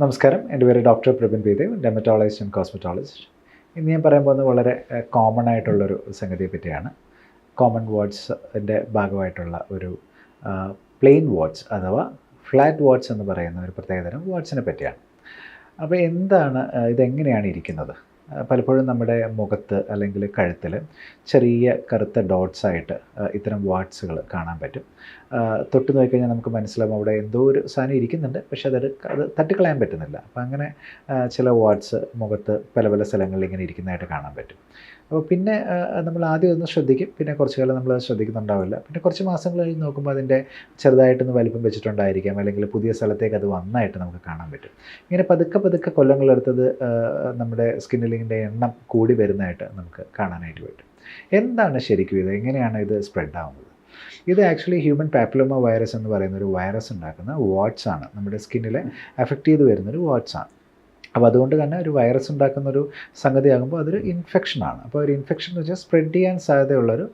നമസ്കാരം. എന്റെ പേര് doctor Prabin P Dev dermatologist and cosmetologist ഇന്ന് ഞാൻ പറയാൻ പോകുന്നത് വളരെ കോമൺ ആയിട്ടുള്ളൊരു സംഗതിയെ പറ്റിയാണ്. കോമൺ വാട്ട്സിന്റെ ഭാഗമായിട്ടുള്ള ഒരു പ്ലെയിൻ വാട്ട്സ് അഥവാ ഫ്ലാറ്റ് വാട്ട്സ് എന്ന് പറയുന്ന ഒരു പ്രത്യേകതരം വാട്ട്സിനെ പറ്റിയാണ്. അപ്പോൾ എന്താണ് ഇതെങ്ങനെയാണ് ഇരിക്കുന്നത്? പലപ്പോഴും നമ്മുടെ മുഖത്ത് അല്ലെങ്കിൽ കഴുത്തിൽ ചെറിയ കറുത്ത ഡോട്ട്സ് ആയിട്ട് ഇത്തരം വാട്സുകൾ കാണാൻ പറ്റും. തൊട്ട് നോക്കിക്കഴിഞ്ഞാൽ നമുക്ക് മനസ്സിലാവും അവിടെ എന്തോ ഒരു സാധനം ഇരിക്കുന്നുണ്ട് പക്ഷെ അത് അത് തട്ടിക്കളയാൻ പറ്റുന്നില്ല. അപ്പം അങ്ങനെ ചില വാട്സ് മുഖത്ത് പല പല സ്ഥലങ്ങളിൽ ഇങ്ങനെ ഇരിക്കുന്നതായിട്ട് കാണാൻ പറ്റും. അപ്പോൾ പിന്നെ നമ്മൾ ആദ്യം ഒന്ന് ശ്രദ്ധിക്കും. പിന്നെ കുറച്ച് കാലം നമ്മൾ ശ്രദ്ധിക്കുന്നുണ്ടാവില്ല. പിന്നെ കുറച്ച് മാസങ്ങൾ കഴിഞ്ഞ് നോക്കുമ്പോൾ അതിന്റെ ചെറുതായിട്ടൊന്ന് വലിപ്പം വെച്ചിട്ടുണ്ടായിരിക്കാം. അല്ലെങ്കിൽ പുതിയ സ്ഥലത്തേക്ക് അത് വന്നായിട്ട് നമുക്ക് കാണാൻ പറ്റും. ഇങ്ങനെ പതുക്കെ പതുക്കെ കൊല്ലങ്ങളെടുത്തത് നമ്മുടെ സ്കിന്നിലിങ്ങിന്റെ എണ്ണം കൂടി വരുന്നതായിട്ട് നമുക്ക് കാണാനായിട്ട് പറ്റും. എന്താണ് ശരിക്കും ഇത്? എങ്ങനെയാണ് ഇത് സ്പ്രെഡ് ആവുന്നത്? ഇത് ആക്ച്വലി ഹ്യൂമൻ പാപ്പിലോമ വൈറസ് എന്ന് പറയുന്ന ഒരു വൈറസ് ഉണ്ടാക്കുന്ന വാട്ട്സ് ആണ്. നമ്മുടെ സ്കിന്നിലെ എഫക്റ്റ് ചെയ്ത് വരുന്നൊരു വാട്ട്സ് ആണ്. അപ്പോൾ അതുകൊണ്ട് തന്നെ ഒരു വൈറസ് ഉണ്ടാക്കുന്ന ഒരു സംഗതിയാകുമ്പോൾ അതൊരു ഇൻഫെക്ഷനാണ് അപ്പോൾ ഒരു ഇൻഫെക്ഷൻ എന്ന് വെച്ചാൽ സ്പ്രെഡ് ചെയ്യാൻ സാധ്യതയുള്ളൊരു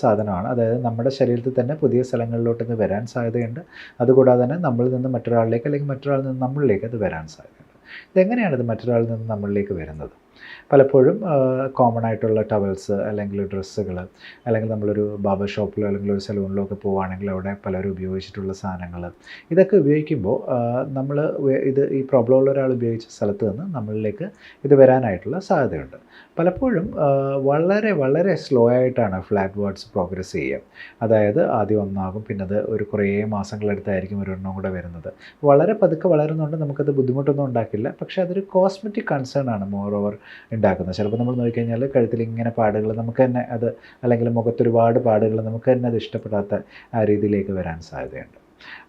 സാധനമാണ്. അതായത് നമ്മുടെ ശരീരത്തിൽ തന്നെ പുതിയ സ്ഥലങ്ങളിലോട്ട് ഇത് വരാൻ സാധ്യതയുണ്ട്. അതുകൂടാതെ തന്നെ നമ്മളിൽ നിന്ന് മറ്റൊരാളിലേക്ക് അല്ലെങ്കിൽ മറ്റൊരാളിൽ നിന്ന് നമ്മളിലേക്ക് അത് വരാൻ സാധ്യതയുണ്ട്. ഇതെങ്ങനെയാണ് ഇത് മറ്റൊരാളിൽ നിന്ന് നമ്മളിലേക്ക് വരുന്നത്? പലപ്പോഴും കോമൺ ആയിട്ടുള്ള ടവൽസ് അല്ലെങ്കിൽ ഡ്രസ്സുകൾ അല്ലെങ്കിൽ നമ്മളൊരു ബാബർ ഷോപ്പിലോ അല്ലെങ്കിൽ ഒരു സലൂണിലോ ഒക്കെ പോവുകയാണെങ്കിൽ അവിടെ പലരും ഉപയോഗിച്ചിട്ടുള്ള സാധനങ്ങൾ. ഇതൊക്കെ ഉപയോഗിക്കുമ്പോൾ നമ്മൾ ഇത് ഈ പ്രോബ്ലം ഉള്ള ഒരാൾ ഉപയോഗിച്ച സ്ഥലത്ത് നിന്ന് നമ്മളിലേക്ക് ഇത് വരാനായിട്ടുള്ള സാധ്യതയുണ്ട്. പലപ്പോഴും വളരെ വളരെ സ്ലോ ആയിട്ടാണ് ഫ്ലാറ്റ് വേർഡ്സ് പ്രോഗ്രസ് ചെയ്യുക. അതായത് ആദ്യം ഒന്നാകും പിന്നെ അത് ഒരു കുറേ മാസങ്ങളെടുത്തായിരിക്കും ഒരെണ്ണം കൂടെ വരുന്നത്. വളരെ പതുക്കെ വളരുന്നതുകൊണ്ട് നമുക്കത് ബുദ്ധിമുട്ടൊന്നും ഉണ്ടാക്കില്ല. പക്ഷേ അതൊരു കോസ്മെറ്റിക് കൺസേൺ ആണ്. മോർ ഓവർ ഉണ്ടാക്കുന്നത്. ചിലപ്പോൾ നമ്മൾ നോക്കിക്കഴിഞ്ഞാൽ കഴുത്തിൽ ഇങ്ങനെ പാടുകൾ നമുക്ക് തന്നെ അത് അല്ലെങ്കിൽ മുഖത്തൊരുപാട് പാടുകൾ നമുക്ക് തന്നെ അത് ഇഷ്ടപ്പെടാത്ത ആ രീതിയിലേക്ക് വരാൻ സാധ്യതയുണ്ട്.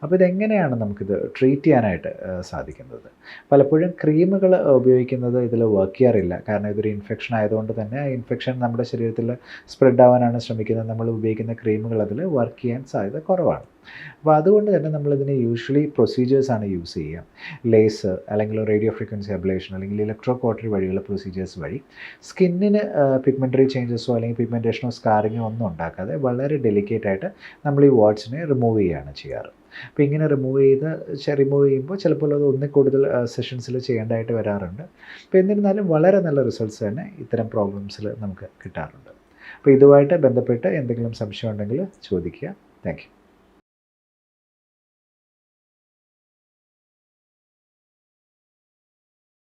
അപ്പോൾ ഇതെങ്ങനെയാണ് നമുക്കിത് ട്രീറ്റ് ചെയ്യാനായിട്ട് സാധിക്കുന്നത്? പലപ്പോഴും ക്രീമുകൾ ഉപയോഗിക്കുന്നത് ഇതിൽ വർക്ക് ചെയ്യാറില്ല. കാരണം ഇതൊരു ഇൻഫെക്ഷൻ ആയതുകൊണ്ട് തന്നെ ആ ഇൻഫെക്ഷൻ നമ്മുടെ ശരീരത്തിൽ സ്പ്രെഡ് ആവാനാണ് ശ്രമിക്കുന്നത്. നമ്മൾ ഉപയോഗിക്കുന്ന ക്രീമുകൾ അതിൽ വർക്ക് ചെയ്യാൻ സാധ്യത കുറവാണ്. അപ്പോൾ അതുകൊണ്ട് തന്നെ നമ്മളിതിന് യൂഷ്വലി പ്രൊസീജിയേഴ്സാണ് യൂസ് ചെയ്യുക. ലേസ് അല്ലെങ്കിൽ റേഡിയോ ഫ്രീക്വൻസി അബ്ലേഷൻ അല്ലെങ്കിൽ ഇലക്ട്രോ കോട്ടറി വഴിയുള്ള പ്രൊസീജിയേഴ്സ് വഴി സ്കിന്നിന് പിഗ്മെന്ററി ചേഞ്ചസോ അല്ലെങ്കിൽ പിഗ്മെന്റേഷനോ സ്കാറിങ്ങോ ഒന്നും ഉണ്ടാക്കാതെ വളരെ ഡെലിക്കേറ്റ് ആയിട്ട് നമ്മൾ ഈ വാട്സിനെ റിമൂവ് ചെയ്യുകയാണ് ചെയ്യാറ്. അപ്പോൾ ഇങ്ങനെ റിമൂവ് ചെയ്ത് റിമൂവ് ചെയ്യുമ്പോൾ ചിലപ്പോൾ അത് ഒന്നിൽ കൂടുതൽ സെഷൻസിൽ ചെയ്യേണ്ടതായിട്ട് വരാറുണ്ട്. അപ്പോൾ എന്നിരുന്നാലും വളരെ നല്ല റിസൾട്ട്സ് തന്നെ ഇത്തരം പ്രോബ്ലംസിൽ നമുക്ക് കിട്ടാറുണ്ട്. അപ്പോൾ ഇതുമായിട്ട് ബന്ധപ്പെട്ട് എന്തെങ്കിലും സംശയം ഉണ്ടെങ്കിൽ ചോദിക്കുക. താങ്ക്